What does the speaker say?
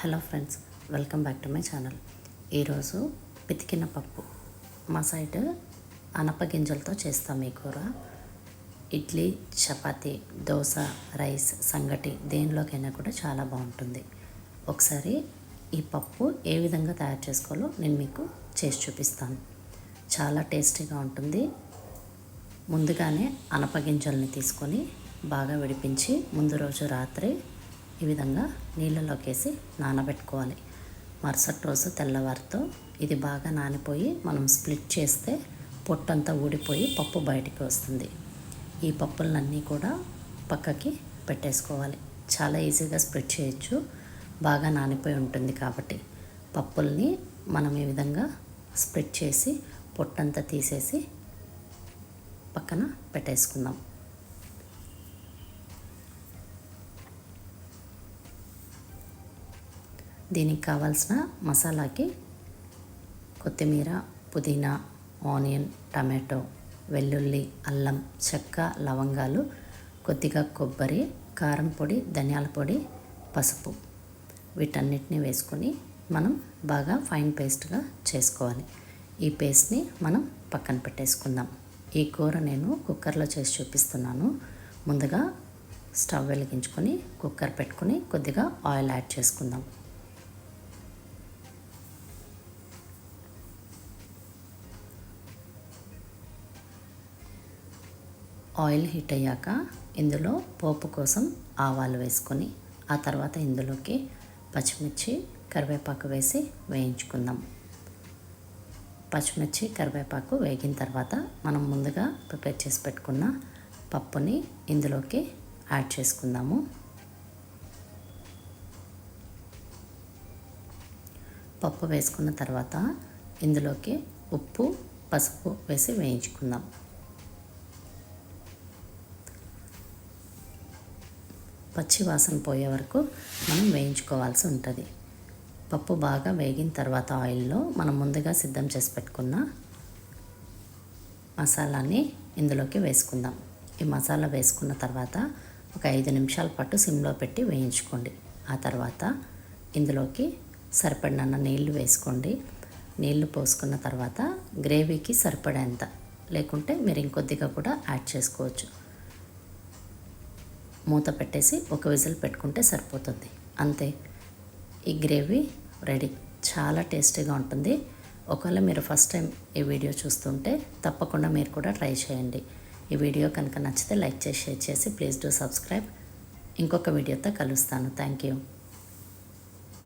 Hello friends welcome back to my channel. ఈరోజు పితికిన పప్పు మా సైడ్ అనప గింజలతో చేస్తాం ఈ కూర. ఇడ్లీ చపాతీ దోశ రైస్ సంగటి దేనిలోకైనా కూడా చాలా బాగుంటుంది. ఒకసారి ఈ పప్పు ఏ విధంగా తయారు చేసుకోవాలో నేను మీకు చేసి చూపిస్తాను. చాలా టేస్టీగా ఉంటుంది. ముందుగానే అనప గింజల్ని తీసుకొని బాగా విడిపించి ముందు రోజు రాత్రి ఈ విధంగా నీళ్ళలోకి వేసి నానబెట్టుకోవాలి. మరుసటి రోజు తెల్లవారితో ఇది బాగా నానిపోయి మనం స్ప్లిట్ చేస్తే పొట్టంతా ఊడిపోయి పప్పు బయటికి వస్తుంది. ఈ పప్పులన్నీ కూడా పక్కకి పెట్టేసుకోవాలి. చాలా ఈజీగా స్ప్లిట్ చేయొచ్చు. బాగా నానిపోయి ఉంటుంది కాబట్టి పప్పుల్ని మనం ఈ విధంగా స్ప్లిట్ చేసి పొట్టంతా తీసేసి పక్కన పెట్టేసుకుందాం. దీనికి కావాల్సిన మసాలాకి కొత్తిమీర పుదీనా ఆనియన్ టమాటో వెల్లుల్లి అల్లం చెక్క లవంగాలు కొద్దిగా కొబ్బరి కారం పొడి ధనియాల పొడి పసుపు. వీటన్నిటిని వేసుకొని మనం బాగా ఫైన్ పేస్ట్గా చేసుకోవాలి. ఈ పేస్ట్ని మనం పక్కన పెట్టేసుకుందాం. ఈ కూర నేను కుక్కర్లో చేసి చూపిస్తున్నాను. ముందుగా స్టవ్ వెలిగించుకొని కుక్కర్ పెట్టుకొని కొద్దిగా ఆయిల్ యాడ్ చేసుకుందాం. ఆయిల్ హీట్ అయ్యాక ఇందులో పోపు కోసం ఆవాలు వేసుకొని ఆ తర్వాత ఇందులోకి పచ్చిమిర్చి కరివేపాకు వేసి వేయించుకుందాం. పచ్చిమిర్చి కరివేపాకు వేగిన తర్వాత మనం ముందుగా ప్రిపేర్ చేసి పెట్టుకున్న పప్పుని ఇందులోకి యాడ్ చేసుకుందాము. పప్పు వేసుకున్న తర్వాత ఇందులోకి ఉప్పు పసుపు వేసి వేయించుకుందాం. పచ్చి వాసన పోయే వరకు మనం వేయించుకోవాల్సి ఉంటుంది. పప్పు బాగా వేగిన తర్వాత ఆయిల్లో మనం ముందుగా సిద్ధం చేసి పెట్టుకున్న మసాలాని ఇందులోకి వేసుకుందాం. ఈ మసాలా వేసుకున్న తర్వాత ఒక ఐదు నిమిషాల పాటు సిమ్లో పెట్టి వేయించుకోండి. ఆ తర్వాత ఇందులోకి సరిపడినన్న నీళ్ళు వేసుకోండి. నీళ్ళు పోసుకున్న తర్వాత గ్రేవీకి సరిపడేంత. లేకుంటే మీరు ఇంకొద్దిగా కూడా యాడ్ చేసుకోవచ్చు. మూత పెట్టేసి ఒక విజిల్ పెట్టుకుంటే సరిపోతుంది. అంతే. ఈ గ్రేవీ రెడీ. చాలా టేస్టీగా ఉంటుంది. ఒకవేళ మీరు ఫస్ట్ టైం ఈ వీడియో చూస్తుంటే తప్పకుండా మీరు కూడా ట్రై చేయండి. ఈ వీడియో కనుక నచ్చితే లైక్ చేసి షేర్ చేసి ప్లీజ్ డూ సబ్స్క్రైబ్. ఇంకొక వీడియోతో కలుస్తాను. Thank you.